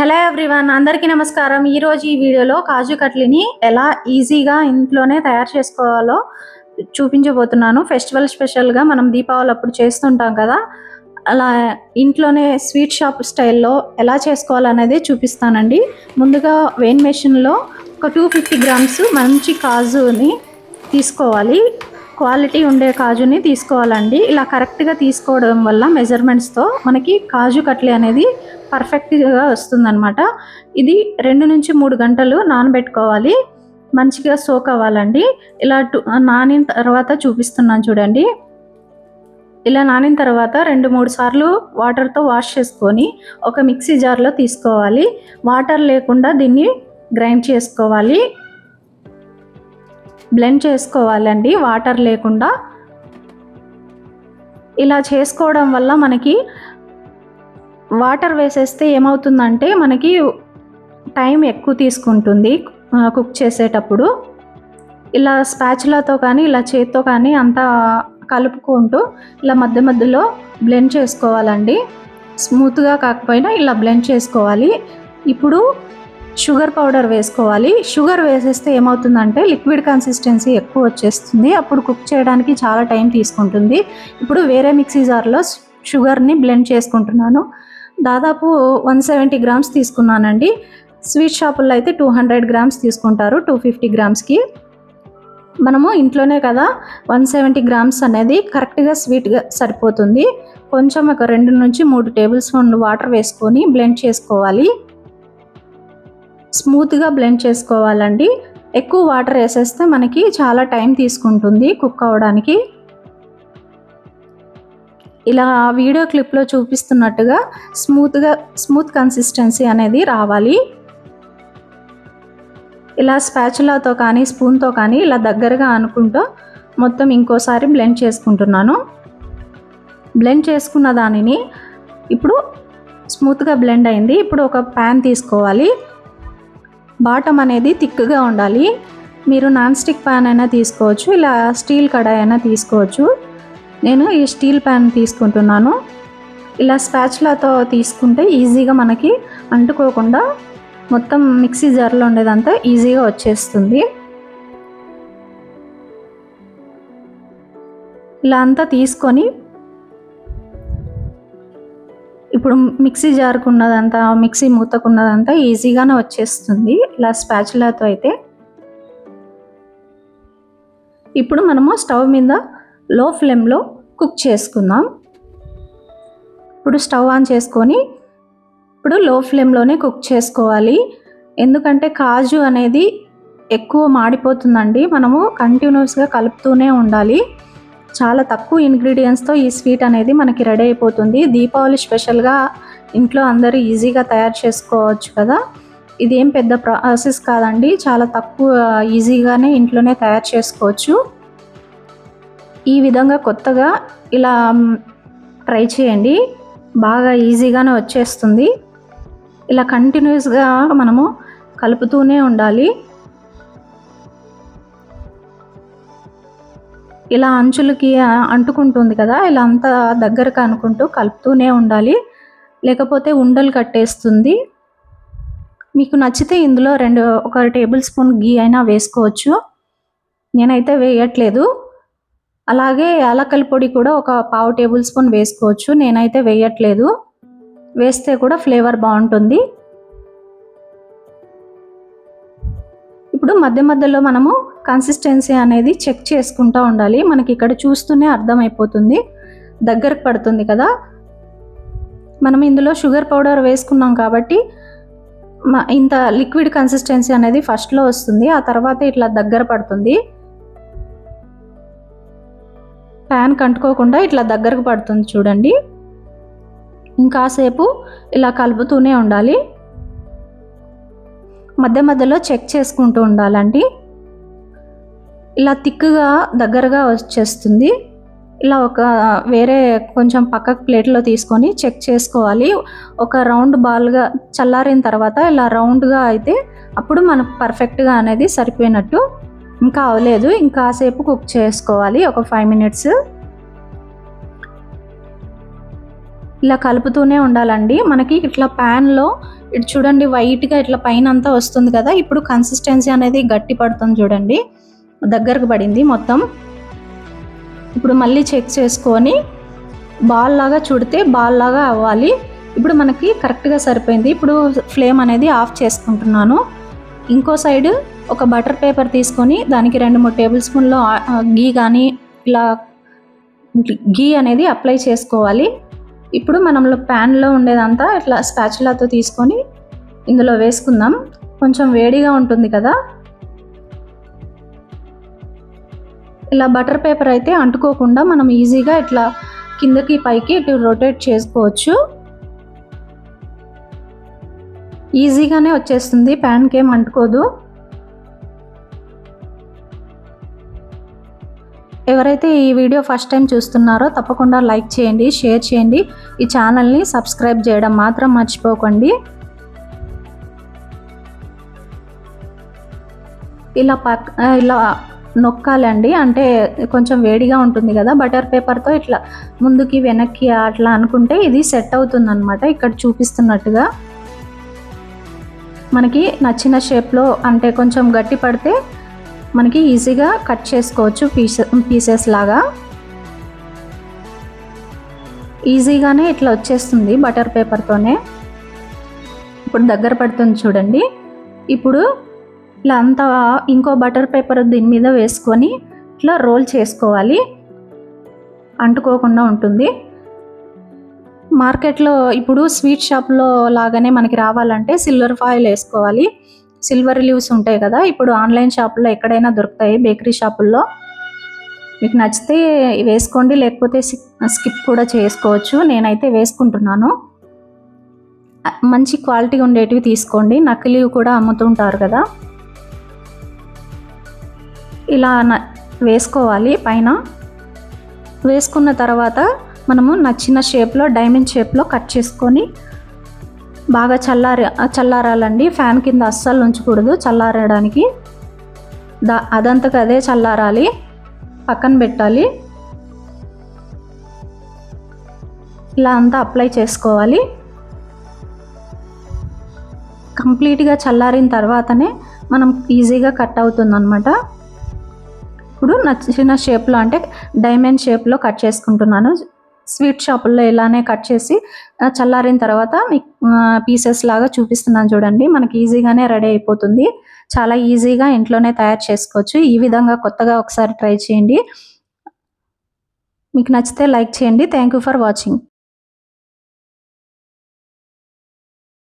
Hello everyone అందరికీ నమస్కారం. ఈరోజు ఈ వీడియోలో కాజు కట్లీని ఎలా ఈజీగా ఇంట్లోనే తయారు చేసుకోవాలో చూపించబోతున్నాను. ఫెస్టివల్ స్పెషల్గా మనం దీపావళి అప్పుడు చేస్తుంటాం కదా అలా ఇంట్లోనే స్వీట్ షాప్ స్టైల్లో ఎలా చేసుకోవాలనేది చూపిస్తానండి. ముందుగా వెయిన్ మెషిన్లో ఒక టూ ఫిఫ్టీ గ్రామ్స్ మంచి కాజుని తీసుకోవాలి. క్వాలిటీ ఉండే కాజుని తీసుకోవాలండి. ఇలా కరెక్ట్గా తీసుకోవడం వల్ల మెజర్మెంట్స్తో మనకి కాజు కట్లీ అనేది పర్ఫెక్ట్గా వస్తుందన్నమాట. ఇది రెండు నుంచి మూడు గంటలు నానబెట్టుకోవాలి. మంచిగా సోక్ అవ్వాలండి. ఇలా టు- నానిన తర్వాత చూపిస్తున్నాను చూడండి. ఇలా నానిన తర్వాత రెండు మూడు సార్లు వాటర్తో వాష్ చేసుకొని ఒక మిక్సీ జార్లో తీసుకోవాలి. వాటర్ లేకుండా దీన్ని గ్రైండ్ చేసుకోవాలి. బ్లెండ్ చేసుకోవాలండి. వాటర్ లేకుండా. ఇలా చేసుకోవడం వల్ల మనకి వాటర్ వేసేస్తే ఏమవుతుందంటే మనకి టైం ఎక్కువ తీసుకుంటుంది కుక్ చేసేటప్పుడు. ఇలా స్పాచులాతో కానీ ఇలా చేత్తో కానీ అంతా కలుపుకుంటూ ఇలా మధ్య మధ్యలో బ్లెండ్ చేసుకోవాలండి. స్మూత్గా కాకపోయినా ఇలా బ్లెండ్ చేసుకోవాలి. ఇప్పుడు షుగర్ పౌడర్ వేసుకోవాలి. షుగర్ వేసేస్తే ఏమవుతుందంటే లిక్విడ్ కన్సిస్టెన్సీ ఎక్కువ వచ్చేస్తుంది. అప్పుడు కుక్ చేయడానికి చాలా టైం తీసుకుంటుంది. ఇప్పుడు వేరే మిక్సీ జార్లో షుగర్ని బ్లెండ్ చేసుకుంటున్నాను. దాదాపు వన్ సెవెంటీ గ్రామ్స్ తీసుకున్నానండి. స్వీట్ షాపుల్లో అయితే టూ హండ్రెడ్ గ్రామ్స్ తీసుకుంటారు టూ ఫిఫ్టీ గ్రామ్స్కి. మనము ఇంట్లోనే కదా వన్ సెవెంటీ గ్రామ్స్ అనేది కరెక్ట్గా స్వీట్గా సరిపోతుంది. కొంచెం ఒక రెండు నుంచి మూడు టేబుల్ స్పూన్ వాటర్ వేసుకొని బ్లెండ్ చేసుకోవాలి. స్మూత్గా బ్లెండ్ చేసుకోవాలండి. ఎక్కువ వాటర్ వేసేస్తే మనకి చాలా టైం తీసుకుంటుంది కుక్ అవడానికి ఇలా వీడియో క్లిప్లో చూపిస్తున్నట్టుగా స్మూత్గా స్మూత్ కన్సిస్టెన్సీ అనేది రావాలి. ఇలా స్పాచులాతో కానీ స్పూన్తో కానీ ఇలా దగ్గరగా అనుకుంటూ మొత్తం ఇంకోసారి బ్లెండ్ చేసుకుంటున్నాను. బ్లెండ్ చేసుకున్న దానిని ఇప్పుడు స్మూత్గా బ్లెండ్ అయింది. ఇప్పుడు ఒక ప్యాన్ తీసుకోవాలి. బాటం అనేది థిక్గా ఉండాలి. మీరు నాన్ స్టిక్ ప్యాన్ అయినా తీసుకోవచ్చు ఇలా స్టీల్ కడాయి అయినా తీసుకోవచ్చు. నేను ఈ స్టీల్ ప్యాన్ తీసుకుంటున్నాను. ఇలా స్పాచ్లాతో తీసుకుంటే ఈజీగా మనకి అంటుకోకుండా మొత్తం మిక్సీ జార్లో ఉండేదంతా ఈజీగా వచ్చేస్తుంది. ఇలా అంతా తీసుకొని ఇప్పుడు మిక్సీ జారుకున్నదంతా మిక్సీ మూతకున్నదంతా ఈజీగానే వచ్చేస్తుంది. ఇలా స్పాచులాతో అయితే. ఇప్పుడు మనము స్టవ్ మీద లో ఫ్లేమ్లో కుక్ చేసుకుందాం. ఇప్పుడు స్టవ్ ఆన్ చేసుకొని ఇప్పుడు లో ఫ్లేమ్లోనే కుక్ చేసుకోవాలి. ఎందుకంటే కాజు అనేది ఎక్కువ మాడిపోతుందండి. మనము కంటిన్యూస్గా కలుపుతూనే ఉండాలి. చాలా తక్కువ ఇంగ్రీడియంట్స్తో ఈ స్వీట్ అనేది మనకి రెడీ అయిపోతుంది. దీపావళి స్పెషల్గా ఇంట్లో అందరూ ఈజీగా తయారు చేసుకోవచ్చు కదా. ఇది ఏం పెద్ద ప్రాసెస్ కాదండి. చాలా తక్కువ ఈజీగానే ఇంట్లోనే తయారు చేసుకోవచ్చు. ఈ విధంగా కొత్తగా ఇలా ట్రై చేయండి. బాగా ఈజీగానే వచ్చేస్తుంది. ఇలా కంటిన్యూస్గా మనము కలుపుతూనే ఉండాలి. ఇలా అంచులకి అంటుకుంటుంది కదా ఇలా అంతా దగ్గరకు అనుకుంటూ కలుపుతూనే ఉండాలి. లేకపోతే ఉండలు కట్టేస్తుంది. మీకు నచ్చితే ఇందులో రెండు ఒక టేబుల్ స్పూన్ గీ అయినా వేసుకోవచ్చు. నేనైతే వేయట్లేదు. అలాగే యాలకల పొడి కూడా ఒక పావు టేబుల్ స్పూన్ వేసుకోవచ్చు. నేనైతే వేయట్లేదు. వేస్తే కూడా ఫ్లేవర్ బాగుంటుంది. ఇప్పుడు మధ్య మధ్యలో మనము కన్సిస్టెన్సీ అనేది చెక్ చేసుకుంటూ ఉండాలి. మనకి ఇక్కడ చూస్తూనే అర్థమైపోతుంది. దగ్గరకు పడుతుంది కదా. మనం ఇందులో షుగర్ పౌడర్ వేసుకున్నాం కాబట్టి ఇంత లిక్విడ్ కన్సిస్టెన్సీ అనేది ఫస్ట్లో వస్తుంది. ఆ తర్వాత ఇట్లా దగ్గర పడుతుంది. ప్యాన్ కంటుకోకుండా ఇట్లా దగ్గరకు పడుతుంది చూడండి. ఇంకాసేపు ఇలా కలుపుతూనే ఉండాలి. మధ్య మధ్యలో చెక్ చేసుకుంటూ ఉండాలండి. ఇలా తిక్కుగా దగ్గరగా వచ్చేస్తుంది. ఇలా ఒక వేరే కొంచెం పక్కకు ప్లేట్లో తీసుకొని చెక్ చేసుకోవాలి. ఒక రౌండ్ బాల్గా చల్లారిన తర్వాత ఇలా రౌండ్గా అయితే అప్పుడు మనకు పర్ఫెక్ట్గా అనేది సరిపోయినట్టు ఇంకా అవలేదు ఇంకాసేపు కుక్ చేసుకోవాలి. ఒక ఫైవ్ మినిట్స్. ఇలా కలుపుతూనే ఉండాలండి. మనకి ఇట్లా ప్యాన్లో ఇటు చూడండి వైట్గా ఇట్లా పైన అంతా వస్తుంది కదా. ఇప్పుడు కన్సిస్టెన్సీ అనేది గట్టి పడుతుంది చూడండి. దగ్గరకు పడింది మొత్తం. ఇప్పుడు మళ్ళీ చెక్ చేసుకొని బాల్ లాగా చుడితే బాల్ లాగా అవ్వాలి. ఇప్పుడు మనకి కరెక్ట్గా సరిపోయింది. ఇప్పుడు ఫ్లేమ్ అనేది ఆఫ్ చేసుకుంటున్నాను. ఇంకో సైడ్ ఒక బటర్ పేపర్ తీసుకొని దానికి రెండు మూడు టేబుల్ స్పూన్లో గీ కానీ ఇలా గీ అనేది అప్లై చేసుకోవాలి. ఇప్పుడు మనం ప్యాన్లో ఉండేదంతా ఇట్లా స్పాచులాతో తీసుకొని ఇందులో వేసుకుందాం. కొంచెం వేడిగా ఉంటుంది కదా. ఇలా బటర్ పేపర్ అయితే అంటుకోకుండా మనం ఈజీగా ఇట్లా కిందకి పైకి ఇటు రొటేట్ చేసుకోవచ్చు. ఈజీగానే వచ్చేస్తుంది. ప్యాన్కి ఏం అంటుకోదు. ఎవరైతే ఈ వీడియో ఫస్ట్ టైం చూస్తున్నారో తప్పకుండా లైక్ చేయండి షేర్ చేయండి. ఈ ఛానల్ని సబ్స్క్రైబ్ చేయడం మాత్రం మర్చిపోకండి. ఇలా పక్ ఇలా నొక్కాలండి. అంటే కొంచెం వేడిగా ఉంటుంది కదా బటర్ పేపర్తో ఇట్లా ముందుకి వెనక్కి అట్లా అనుకుంటే ఇది సెట్ అవుతుంది అనమాట ఇక్కడ చూపిస్తున్నట్టుగా. మనకి నచ్చిన షేప్లో అంటే కొంచెం గట్టి పడితే మనకి ఈజీగా కట్ చేసుకోవచ్చు పీసె పీసెస్ లాగా. ఈజీగానే ఇట్లా వచ్చేస్తుంది బటర్ పేపర్తోనే. ఇప్పుడు దగ్గర పడుతుంది చూడండి. ఇప్పుడు ఇట్లా అంతా ఇంకో బటర్ పేపర్ దీని మీద వేసుకొని ఇట్లా రోల్ చేసుకోవాలి. అంటుకోకుండా ఉంటుంది. మార్కెట్లో ఇప్పుడు స్వీట్ షాప్లో లాగానే మనకి రావాలంటే సిల్వర్ ఫాయిల్ వేసుకోవాలి. సిల్వర్ లీవ్స్ ఉంటాయి కదా ఇప్పుడు ఆన్లైన్ షాపుల్లో ఎక్కడైనా దొరుకుతాయి బేకరీ షాపుల్లో. మీకు నచ్చితే వేసుకోండి లేకపోతే స్కిప్ కూడా చేసుకోవచ్చు. నేనైతే వేసుకుంటున్నాను. మంచి క్వాలిటీ ఉండేటివి తీసుకోండి. నకిలీవి కూడా అమ్ముతుంటారు కదా. ఇలా న- వేసుకోవాలి. పైన వేసుకున్న తర్వాత మనము నచ్చిన షేప్లో డైమండ్ షేప్లో కట్ చేసుకొని బాగా చల్లారి చల్లారాలండి. ఫ్యాన్ కింద అస్సలు ఉంచకూడదు చల్లారడానికి. దా అదంతకు అదే చల్లారాలి. పక్కన పెట్టాలి. ఇలా అంతా అప్లై చేసుకోవాలి. కంప్లీట్గా చల్లారిన తర్వాతనే మనం ఈజీగా కట్ అవుతుంది అనమాట ఇప్పుడు నచ్చిన షేప్లో అంటే డైమండ్ షేప్లో కట్ చేసుకుంటున్నాను. స్వీట్ షాపుల్లో ఇలానే కట్ చేసి చల్లారిన తర్వాత మీకు పీసెస్ లాగా చూపిస్తున్నాను చూడండి. మనకి ఈజీగానే రెడీ అయిపోతుంది. చాలా ఈజీగా ఇంట్లోనే తయారు చేసుకోవచ్చు. ఈ విధంగా కొత్తగా ఒకసారి ట్రై చేయండి. మీకు నచ్చితే లైక్ చేయండి. Thank you for watching.